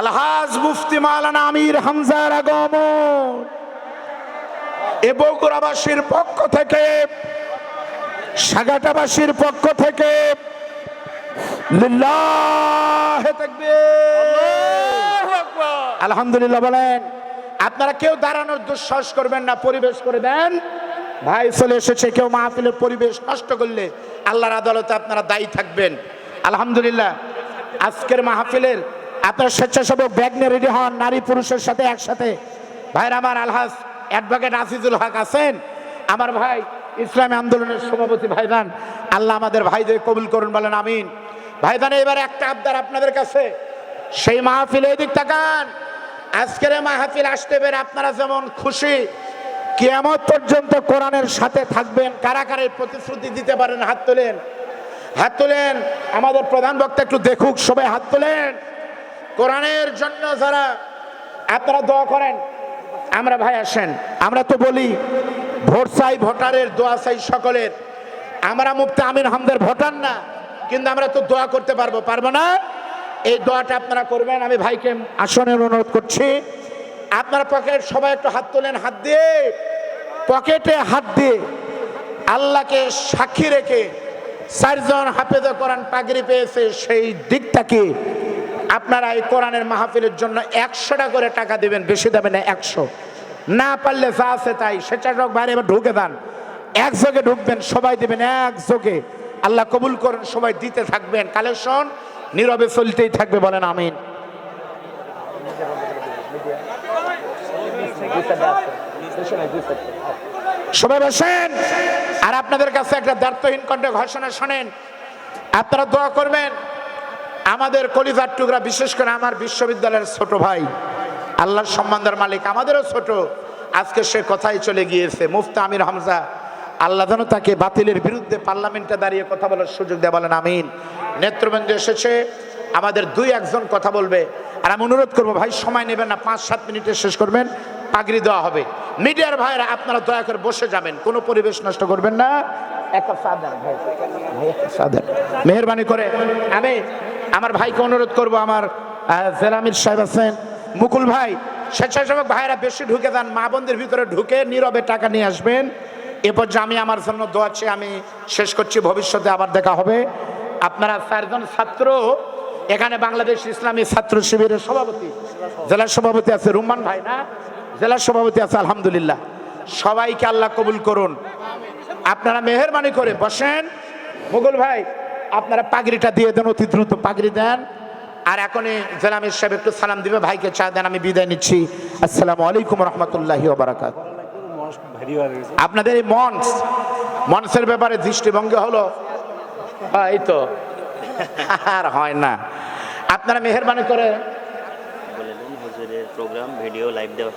আলহাজ মুফতি মালানা আমির হামজার আগমন। এ বগুড়াবাসীর পক্ষ থেকে, সাগাটাবাসীর পক্ষ থেকে আলহামদুলিল্লাহ বলেন, আপনারা কেউ দাঁড়ানোর দুঃসাহস করবেন না, পরিবেশ করে দেন ভাই, চলে এসেছে কেউ মাহফিলের পরিবেশ নষ্ট করলে, আল্লাহর আদালতে আপনারা দায়ী থাকবেন। আলহামদুলিল্লাহ, আজকের মাহফিলের আপনার স্বেচ্ছাসেবক ব্যাগ নিয়ে রেডি হন, নারী পুরুষের সাথে একসাথে। ভাইরা আমার আলহাজ অ্যাডভোকেট আসিজুল হক আছেন। আমার ভাই ইসলামী আন্দোলনের সভাপতি ভাইদান আল্লাহ আমাদের ভাইদের কবুল করুন, বলেন আমিন। ভাইদান এবার একটা আবদার আপনাদের কাছে। সেই মাহফিল দিক তাকান। আজকের মাহফিল আসতে পেরে আপনারা যেমন খুশি কেমন পর্যন্ত কোরআনের সাথে থাকবেন কারা কারা প্রতিশ্রুতি দিতে পারেন, হাত তোলেন। হাত তোলেন, আমাদের প্রধান বক্তা একটু দেখুক, সবাই হাত তোলেন। কোরআনের জন্য যারা আপনারা দোয়া করেন, আমরা ভাই আসেন। আমরা তো বলি, ভোট চাই ভোটারের, দোয়া চাই সকলের। আমরা মুক্তি আমির হামদের ভোটার না, কিন্তু আমরা তো দোয়া করতে পারব পারব না? এই দোয়াটা আপনারা করবেন, আমি ভাইকে আসনের অনুরোধ করছি। আপনার পকেট, সবাই একটু হাত তোলেন, হাত দিয়ে। পকেটে হাত দিয়ে আল্লাহকে সাক্ষী রেখে চারজন হাফেজ কোরআন পাগড়ি পেয়েছে, সেই দিকটাকে আপনারা এই কোরআনের মাহফিলের জন্য একশোটা করে টাকা দেবেন, বেশি দেবেন না, একশো। না পারলে যা আছে তাই। স্বেচ্ছাসেবক বাইরে এবার ঢুকে দেন এক যোগে ঢুকবেন, সবাই দিবেন এক যোগে আল্লাহ কবুল করুন, সবাই দিতে থাকবেন। কালেকশন নীরবে চলতেই থাকবে, বলেন আমিন। সবাই বসেন। আর আপনাদের কাছে একটা দায়িত্বহীন কণ্ঠে ঘোষণা শোনেন। আপনারা দোয়া করবেন। আমাদের কলিজার টুকরা, বিশেষ করে আমার বিশ্ববিদ্যালয়ের ছোট ভাই, আল্লাহর সম্মানদার মালিক, আমাদেরও ছোট। আজকে সে কথাই চলে গিয়েছে। মুফতা আমির হামজা, আল্লাহ যেন তাকে বাতিলের বিরুদ্ধে পার্লামেন্টে দাঁড়িয়ে কথা বলার সুযোগ দেয় বলেন, আমিন। নেতৃবৃন্দ এসেছে, আমাদের দুই একজন কথা বলবে। আর আমি অনুরোধ করব, ভাই, সময় নেবেন না, পাঁচ, সাত মিনিটে শেষ করবেন, পাগড়ি দেওয়া হবে। মিডিয়ার ভাইরা আপনারা দয়া করে বসে যাবেন, কোনো পরিবেশ নষ্ট করবেন না। এক কাপ চা দেন, ভাই। মেহরবানি করে, আমি আমার ভাইকে অনুরোধ করব, আমার জেলামির সাহেব আছেন। মুকুল ভাই, স্বেচ্ছাসেবক ভাইরা বেশি ঢুকে যান, মা বোনদের ভিতরে ঢুকে নীরবে টাকা নিয়ে আসবেন। এরপর যে আমি আমার জন্য দোয়াচ্ছি আমি শেষ করছি, ভবিষ্যতে আবার দেখা হবে। আপনারা চারজন ছাত্র, এখানে বাংলাদেশ ইসলামী ছাত্র শিবিরের সভাপতি। জেলা সভাপতি আছে রুম্মান ভাই না? জেলা সভাপতি আছে, আলহামদুলিল্লাহ। সবাইকে আল্লাহ কবুল করুন। আপনারা মেহরবানি করে বসেন। মুঘল ভাই আপনারা পাগড়িটা দিয়ে দেন অতি দ্রুত পাগড়ি দেন। আর এখনই জেলামের সাহেব একটু সালাম দিবে ভাইকে চা দেন আমি বিদায় নিচ্ছি। আসসালামু আলাইকুম রহমতুল্লাহি বারাকাত আপনাদের এই মঞ্চ মঞ্চের ব্যাপারে দৃষ্টিভঙ্গি হলো? হ্যাঁ, এই তো। আর হয় না। আপনারা মেহরবানি করে। বলে প্রোগ্রাম ভিডিও লাইভ দেওয়া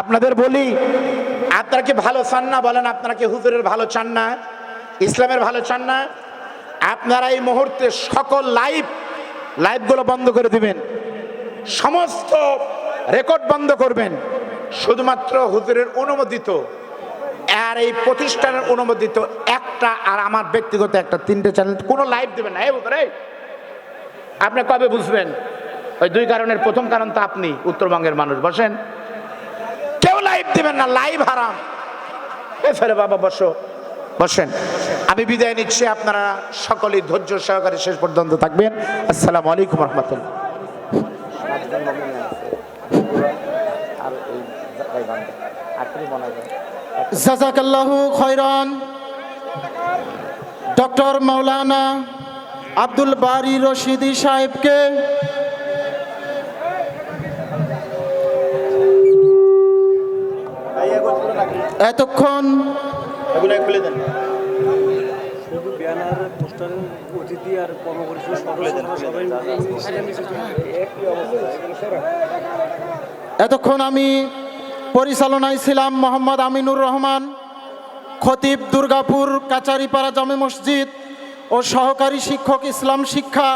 আপনাদের বলি আপনারা কি ভালো চান না? বলেন আপনারা কি হুজুরের ভালো চান না? ইসলামের ভালো চান না? আপনারা এই মুহূর্তে সকল লাইভ লাইভগুলো বন্ধ করে দিবেন। সমস্ত রেকর্ড বন্ধ করবেন। শুধুমাত্র হুজুরের অনুমোদিত আর এই প্রতিষ্ঠানের অনুমোদিত একটা আর আমার ব্যক্তিগত একটা তিনটে চ্যানেল। কোনো লাইভ দেবেন না। হুজুর, আপনি কবে বুঝবেন? ওই দুই কারণের। প্রথম কারণ তো আপনি উত্তরবঙ্গের মানুষ। বসেন। কেউ লাইভ দেবেন না। লাইভ হারাম। এ ফেরে বাবা বসো। বসেন। আমি বিদায় নিচ্ছি, আপনারা সকলেই ধৈর্য সহকারে শেষ পর্যন্ত থাকবেন। আসসালামু আলাইকুম রহমতুল্লাহ। জাজাকাল্লাহু খয়রান। ডক্টর মাওলানা আব্দুল বারি রশিদি সাহেবকে এতক্ষণ খুলে দেন। শুধু ব্যানার পোস্টার অতিথি আর কর্মপরিষদ সবাই এতক্ষণ আমি পরিচালনায় ছিলাম মোহাম্মদ আমিনুর রহমান খতিব দুর্গাপুর কাচারিপাড়া জামে মসজিদ ও সহকারী শিক্ষক ইসলাম শিক্ষা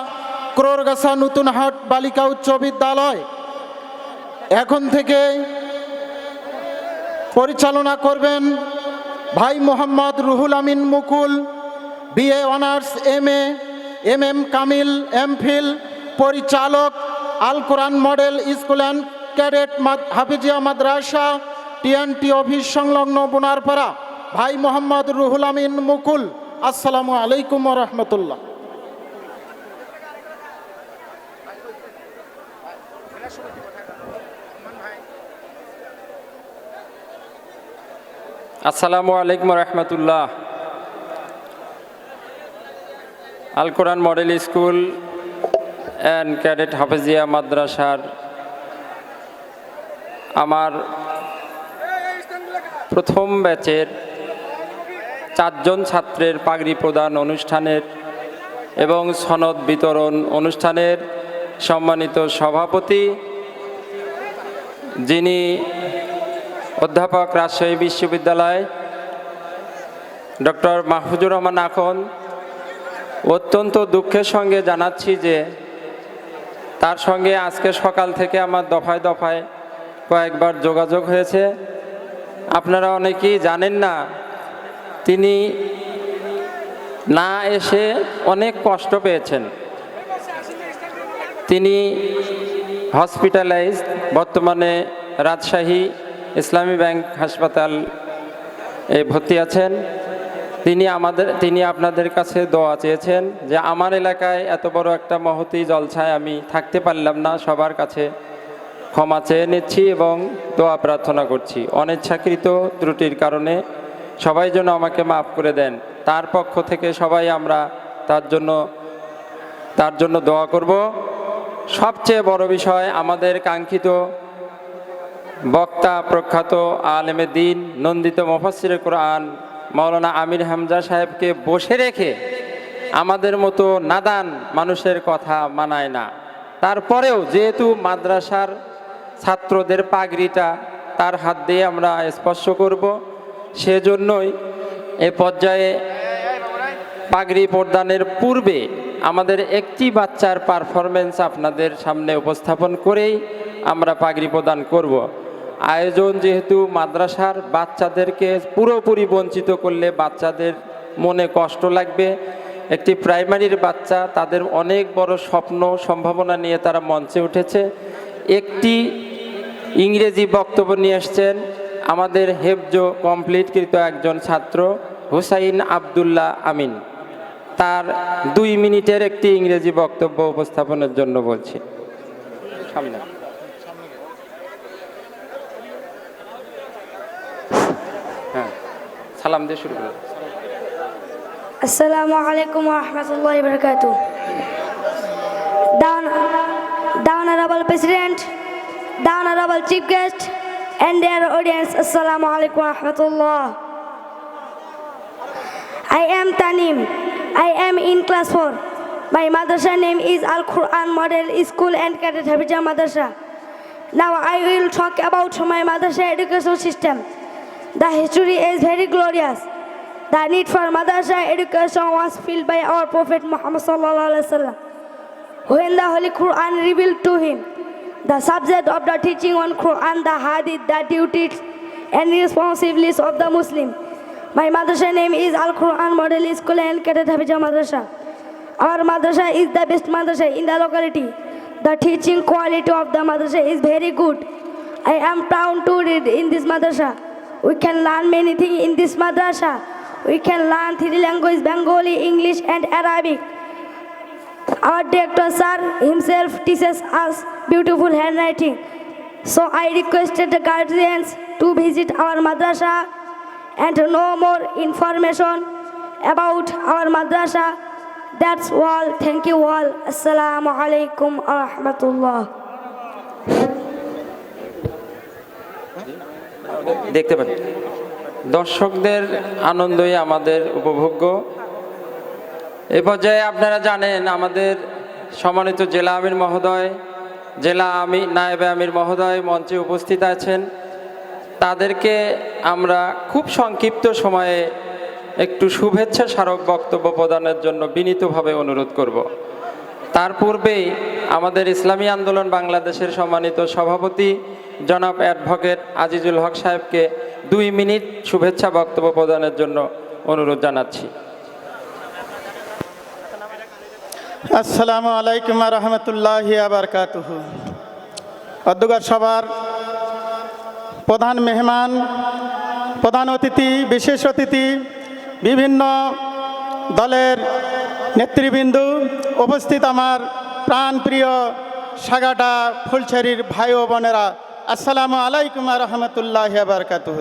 ক্রোরগাছা নতুনহাট বালিকা উচ্চ বিদ্যালয়। এখন থেকে পরিচালনা করবেন ভাই Mohammad Ruhul Amin Mukul, BA honours M A M M Kamil, MPhil, পরিচালক, Al Quran model, school and cadet Hafizia Madrasa, TNT office সংলগ্ন বোনারপাড়া। ভাই মোহাম্মদ রুহুল আমিন মুকুল, আসসালামু আলাইকুম রহমতুল্লাহ। আসসালামু আলাইকুম রহমতুল্লাহ। Al Quran model school and cadet Hafezia মাদ্রাসার আমার প্রথম ব্যাচের চারজন ছাত্রের পাগড়ি প্রদান অনুষ্ঠানের এবং সনদ বিতরণ অনুষ্ঠানের সম্মানিত সভাপতি যিনি অধ্যাপক রাজশাহী বিশ্ববিদ্যালয়, ডক্টর মাহফুজুর রহমান আখন। অত্যন্ত দুঃখের সঙ্গে জানাচ্ছি যে তার সঙ্গে আজকে সকাল থেকে আমার দফায় দফায় কয়েকবার যোগাযোগ হয়েছে। আপনারা অনেকেই জানেন না, তিনি না এসে অনেক কষ্ট পেয়েছেন। তিনি হসপিটালাইজ বর্তমানে রাজশাহী ইসলামী ব্যাংক হাসপাতাল এ ভর্তি আছেন। তিনি আমাদের, তিনি আপনাদের কাছে দোয়া চেয়েছেন যে আমার এলাকায় এত বড় একটা মহতি জলছায় আমি থাকতে পারলাম না, সবার কাছে ক্ষমা চেয়ে নিচ্ছি এবং দোয়া প্রার্থনা করছি। অনিচ্ছাকৃত ত্রুটির কারণে সবাই যেন আমাকে মাফ করে দেন। তার পক্ষ থেকে সবাই আমরা তার জন্য তার জন্য দোয়া করব। সবচেয়ে বড় বিষয় আমাদের কাঙ্ক্ষিত বক্তা প্রখ্যাত আলেমে দিন, নন্দিত মফাসির কোরআন, মাওলানা আমির হামজা সাহেবকে বসে রেখে আমাদের মতো নাদান মানুষের কথা মানায় না। তারপরেও যেহেতু মাদ্রাসার ছাত্রদের পাগড়িটা তার হাত দিয়ে আমরা স্পর্শ করব, সেজন্যই এ পর্যায়ে পাগড়ি প্রদানের পূর্বে আমাদের একটি বাচ্চার পারফরমেন্স আপনাদের সামনে উপস্থাপন করেই আমরা পাগড়ি প্রদান করব। আয়োজন যেহেতু মাদ্রাসার বাচ্চাদেরকে পুরোপুরি বঞ্চিত করলে বাচ্চাদের মনে কষ্ট লাগবে। একটি প্রাইমারির বাচ্চা, তাদের অনেক বড় স্বপ্ন, সম্ভাবনা নিয়ে তারা মঞ্চে উঠেছে। একটি ইংরেজি বক্তব্য নিয়ে এসছেন আমাদের হেফজ কমপ্লিটকৃত একজন ছাত্র হুসাইন আবদুল্লাহ আমিন। তার দুই মিনিটের একটি ইংরেজি বক্তব্য উপস্থাপনের জন্য বলছি। সামনে। সালাম দিয়ে শুরু করুন alaikum wa rahmatullahi. The, the Honorable President, the Honorable Chief Guest, and their audience, Assalamu alaikum rahmatullah. I am Tanim. I am in class 4. My madrasa name is Al Quran Model School and Cadet Habija Madrasa. Now I will talk about my madrasa education system. The history is very glorious. The need for madrasa education was filled by our Prophet Muhammad. When the Holy Quran revealed to him the subject of the teaching on Quran, the Hadith, the duties and responsibilities of the Muslim. My madrasa name is Al Quran Model School and Cadet Madrasa. Our madrasa is the best madrasa in the locality. The teaching quality of the madrasa is very good. I am proud to read in this madrasa. We can learn many things in this madrasa. We can learn three languages, Bengali, English and Arabic. Our director sir himself teaches us beautiful handwriting. So I requested the guardians to visit our madrasa and know more information about our madrasa. That's all. Thank you all. Assalamu alaikum wa rahmatullah. দেখতে পান। দর্শকদের আনন্দই আমাদের উপভোগ্য। এ পর্যায়ে আপনারা জানেন আমাদের সম্মানিত জেলা আমির মহোদয়, জেলা আমি নায়েবে আমির মহোদয় মঞ্চে উপস্থিত আছেন। তাদেরকে আমরা খুব সংক্ষিপ্ত সময়ে একটু শুভেচ্ছা স্মারক বক্তব্য প্রদানের জন্য বিনীতভাবে অনুরোধ করব। তার পূর্বেই আমাদের ইসলামী আন্দোলন বাংলাদেশের সম্মানিত সভাপতি জনাব অ্যাডভোকেট আজিজুল হক সাহেবকে দুই মিনিট শুভেচ্ছা বক্তব্য প্রদানের জন্য অনুরোধ জানাচ্ছি। আসসালামু আলাইকুম রহমতুল্লাহ আবরকাতুহ অধ্যকার সবার প্রধান মেহমান, প্রধান অতিথি, বিশেষ অতিথি, বিভিন্ন দলের নেতৃবৃন্দ, উপস্থিত আমার প্রাণপ্রিয় সাগাটা ফুলছড়ির ভাই ও বোনেরা আসসালামু আলাইকুম রহমতুল্লাহ আবরকাতুহ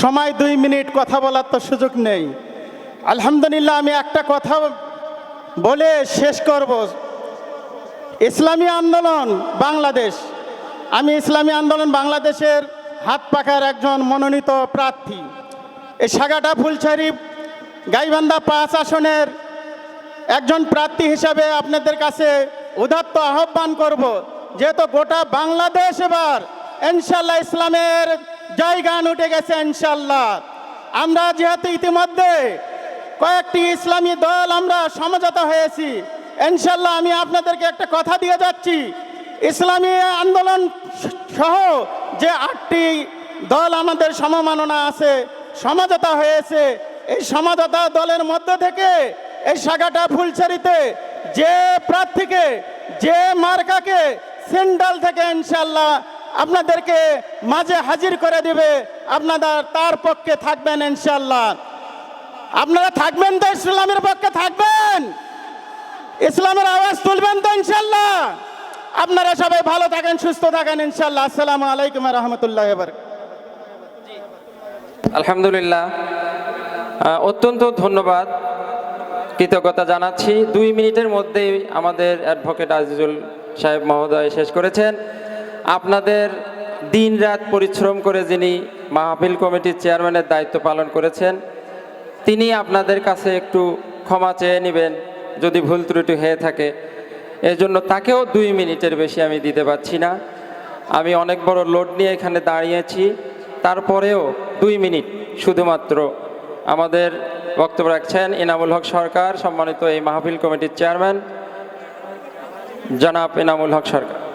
সময় দুই মিনিট কথা বলার তো সুযোগ নেই। আলহামদুলিল্লাহ আমি একটা কথা বলে শেষ করব। ইসলামী আন্দোলন বাংলাদেশ। আমি ইসলামী আন্দোলন বাংলাদেশের হাত পাখার একজন মনোনীত প্রার্থী। এই সাগাটা ফুলছড়ি গাইবান্ধা পাঁচ আসনের একজন প্রার্থী হিসাবে আপনাদের কাছে উদাত্ত আহ্বান করব, যেহেতু গোটা বাংলাদেশ এবার ইনশাল্লাহ ইসলামের জায়গান উঠে গেছে ইনশাল্লাহ আমরা যেহেতু ইতিমধ্যে কয়েকটি ইসলামী দল আমরা সমঝোতা হয়েছি ইনশাল্লাহ আমি আপনাদেরকে একটা কথা দিয়ে যাচ্ছি। ইসলামী আন্দোলন সহ যে আটটি দল আমাদের সমমাননা আছে, সমঝোতা হয়েছে, এই সমঝোতা দলের মধ্য থেকে এই শাখাটা ফুলছড়িতে যে প্রার্থীকে, যে মার্কাকে সেন্ট্রাল থেকে ইনশাল্লাহ আপনাদেরকে মাঝে হাজির করে দিবে। আপনারা তার পক্ষে থাকবেন ইনশাল্লাহ আপনারা থাকবেন তো ইসলামের পক্ষে থাকবেন। ইসলামের আওয়াজ তুলবেন তো ইনশাল্লাহ আপনারা সবাই ভালো থাকেন, সুস্থ থাকেন ইনশাল্লাহ আসসালামু আলাইকুম রহমতুল্লাহ আলহামদুলিল্লাহ। অত্যন্ত ধন্যবাদ। কৃতজ্ঞতা জানাচ্ছি। দুই মিনিটের মধ্যেই আমাদের অ্যাডভোকেট আজিজুল সাহেব মহোদয় শেষ করেছেন। আপনাদের দিন রাত পরিশ্রম করে যিনি মাহফিল কমিটির চেয়ারম্যানের দায়িত্ব পালন করেছেন, তিনি আপনাদের কাছে একটু ক্ষমা চেয়ে নেবেন যদি ভুল ত্রুটি হয়ে থাকে। এজন্য তাকেও দুই মিনিটের বেশি আমি দিতে পারছি না। আমি অনেক বড় লোড নিয়ে এখানে দাঁড়িয়েছি। তারপরেও দুই মিনিট শুধুমাত্র আমাদের বক্তব্য রাখছেন ইনামুল হক সরকার, সম্মানিত এই মাহফিল কমিটির চেয়ারম্যান। জনাব ইনামুল হক সরকার।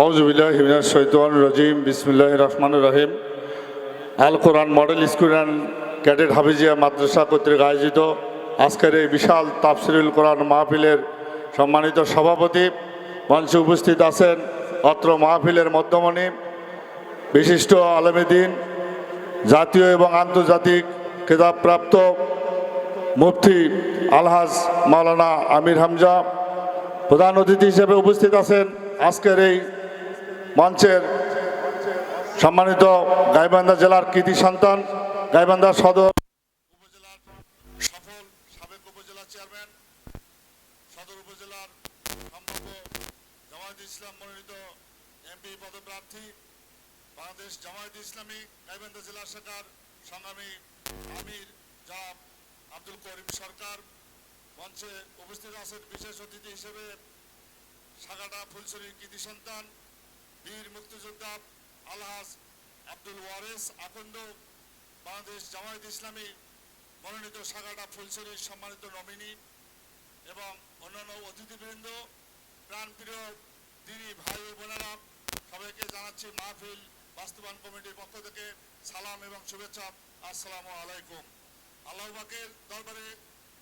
আউজুবিল্লাহ শৈতান রজিম বিসমিল্লাহ রহমান রহিম। Al Quran model school and cadet Hafizia Madrasa কর্তৃক আয়োজিত আজকের এই বিশাল তাফসিরুল কোরআন মাহফিলের সম্মানিত সভাপতি মঞ্চে উপস্থিত আছেন অত্র মাহফিলের মধ্যমণি, বিশিষ্ট আলমেদিন জাতীয় এবং আন্তর্জাতিক খেতাবপ্রাপ্ত মুফতি আলহাজ মাওলানা আমির হামজা, প্রধান অতিথি হিসেবে উপস্থিত আছেন আজকের এই মঞ্চের সম্মানিত গাইবান্ধা জেলার কৃতি সন্তান, গাইবান্ধা সদর উপজেলার সফল সাবেক চেয়ারম্যান, সদর উপজেলার ইসলাম মনোনীত এমপি পদপ্রার্থী, বাংলাদেশ আব্দুল করিম সরকার, মঞ্চে উপস্থিত আছেন বিশেষ অতিথি হিসেবে সাগাটা ফুলছড়ির কৃতি সন্তান বীর মুক্তিযোদ্ধা আলহাজ আব্দুল ওয়ারেস আকন্দ, বাংলাদেশ জামায়াত ইসলামী মনোনীত সাগাটা ফুলছড়ির সম্মানিত নমিনি এবং অন্যান্য অতিথিবৃন্দ, প্রাণপ্রিয় দিনী ভাই বোনেরা, সবাইকে জানাচ্ছি মাহফিল বাস্তবায়ন কমিটির পক্ষ থেকে সালাম এবং শুভেচ্ছা। আসসালামু আলাইকুম। আল্লাহবাকের দরবারে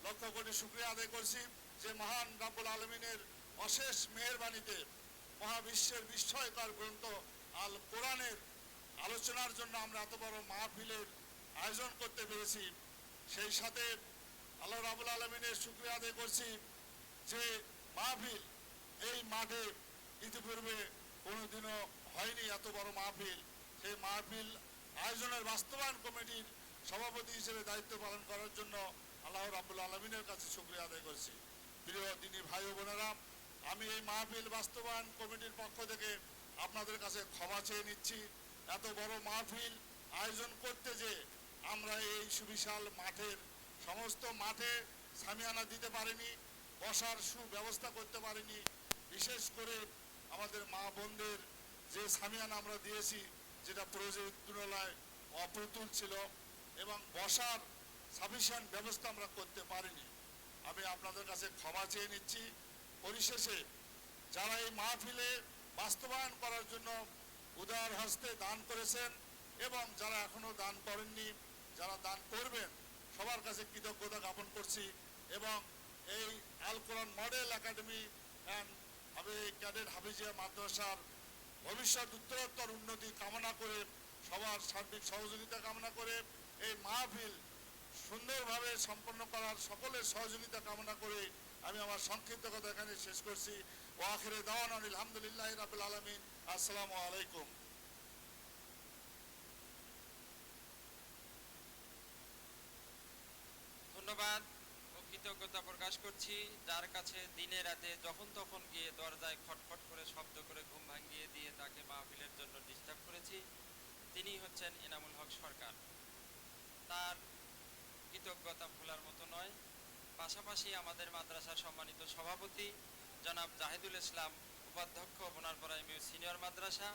লক্ষ কোটি শুক্রিয়া আদায় করছি যে মহান রাব্বুল আলমিনের অশেষ মেহেরবাণীতে মহাবিশ্বের বিস্ময়কর গ্রন্থ আল কোরআনের আলোচনার জন্য আমরা এত বড় মাহফিলের আয়োজন করতে পেরেছি। সেই সাথে আল্লাহ রাবুল আলমিনের শুক্রিয়া আদায় করছি যে মাহফিল এই মাঠে ইতিপূর্বে কোনোদিনও হয়নি এত বড় মাহফিল। সেই মাহফিল আয়োজনের বাস্তবায়ন কমিটির সভাপতি হিসেবে দায়িত্ব পালন করার জন্য আল্লাহ রাবুল আলমিনের কাছে শুক্রিয়া আদায় করছি। প্রিয় দিনী ভাই বোনেরা আমি এই মাহফিল বাস্তবায়ন কমিটির পক্ষ থেকে আপনাদের কাছে ক্ষমা চেয়ে নিচ্ছি। এত বড় মাহফিল আয়োজন করতে যে আমরা এই সুবিশাল মাঠের সমস্ত মাঠে সামিয়ানা দিতে পারিনি, বসার সুব্যবস্থা করতে পারিনি। বিশেষ করে আমাদের মা বোনদের যে সামিয়ানা আমরা দিয়েছি, যেটা প্রয়োজনের তুলনায় অপ্রতুল ছিল এবং বসার সাফিসিয়েন্ট ব্যবস্থা আমরা করতে পারিনি। আমি আপনাদের কাছে ক্ষমা চেয়ে নিচ্ছি। পরিশেষে যারা এই মাহফিলে বাস্তবায়ন করার জন্য উদার হস্তে দান করেছেন এবং যারা এখনও দান করেননি, যারা দান করবেন, সবার কাছে কৃতজ্ঞতা জ্ঞাপন করছি এবং এই আল মডেল একাডেমি অ্যান্ড হবে, ক্যাডেট হাফিজিয়া মাদ্রাসার ভবিষ্যৎ উত্তরোত্তর উন্নতি কামনা করে, সবার সার্বিক সহযোগিতা কামনা করে এই মাহফিল সুন্দরভাবে সম্পন্ন করার সকলের সহযোগিতা কামনা করে আমি আমার সংক্ষিপ্ত কথা এখানে শেষ করছি। ও আখেরে দাওয়ান আলহামদুলিল্লাহ রাবুল আলমিন। আসসালামু আলাইকুম। ধন্যবাদ। ও কৃতজ্ঞতা প্রকাশ করছি। যার কাছে দিনে রাতে যখন তখন গিয়ে দরজায় খটখট করে শব্দ করে ঘুম ভাঙিয়ে দিয়ে তাকে মাহফিলের জন্য ডিস্টার্ব করেছি, তিনি হচ্ছেন এনামুল হক সরকার। তার কৃতজ্ঞতা ভোলার মতো নয়। পাশাপাশি আমাদের মাদ্রাসার সম্মানিত সভাপতি জনাব জাহিদুল ইসলাম, উপাধ্যক্ষ বোনারপাড়া এমইউ সিনিয়র মাদ্রাসা।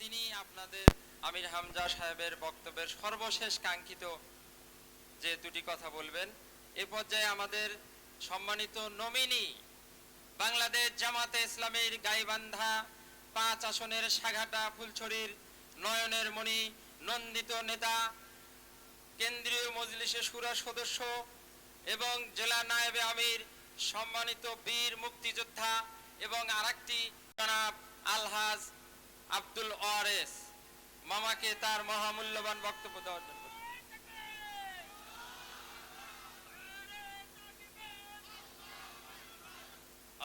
তিনি আপনাদের আমির হামজা সাহেবের বক্তব্যের সর্বশেষ কাঙ্ক্ষিত যে দুটি কথা বলবেন, এ পর্যায়ে আমাদের সম্মানিত নমিনি বাংলাদেশ জামাতে ইসলামের গাইবান্ধা পাঁচ আসনের সাঘাটা ফুলছড়ির নয়নের মণি নন্দিত নেতা, কেন্দ্রীয় মজলিসে সুরা সদস্য এবং জেলা নায়েবে আমির, সম্মানিত বীর মুক্তিযোদ্ধা এবং আরেকটি জনাব আলহাজ আব্দুল ওয়ারেস। মামাকে তার মহামূল্যবান বক্তব্য দেওয়ার জন্য।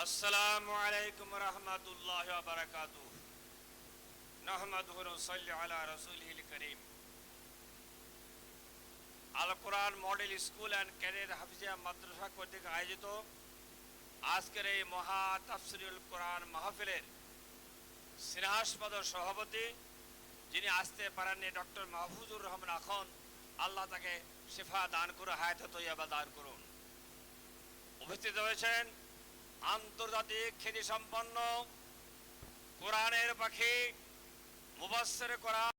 আসসালামু আলাইকুম রহমতুল্লাহ বারাকাতু নাহমাদুহু ওয়া আলা রাসূলিল কারীম। Al model school and career Hafizia Madrasa কর্তৃক আয়োজিত আজকের এই মহা তাফসিরুল কোরআন মাহফিলের সিনহাসপদ সভাপতি, যিনি আসতে পারেননি ডক্টর মাহফুজুর রহমান আখন, আল্লাহ তাকে শেফা দান করে হায়াত তৈয়াবা দান করুন। উপস্থিত হয়েছেন আন্তর্জাতিক খ্যাতি সম্পন্ন কোরআনের পাখি মুবাসের কোরআন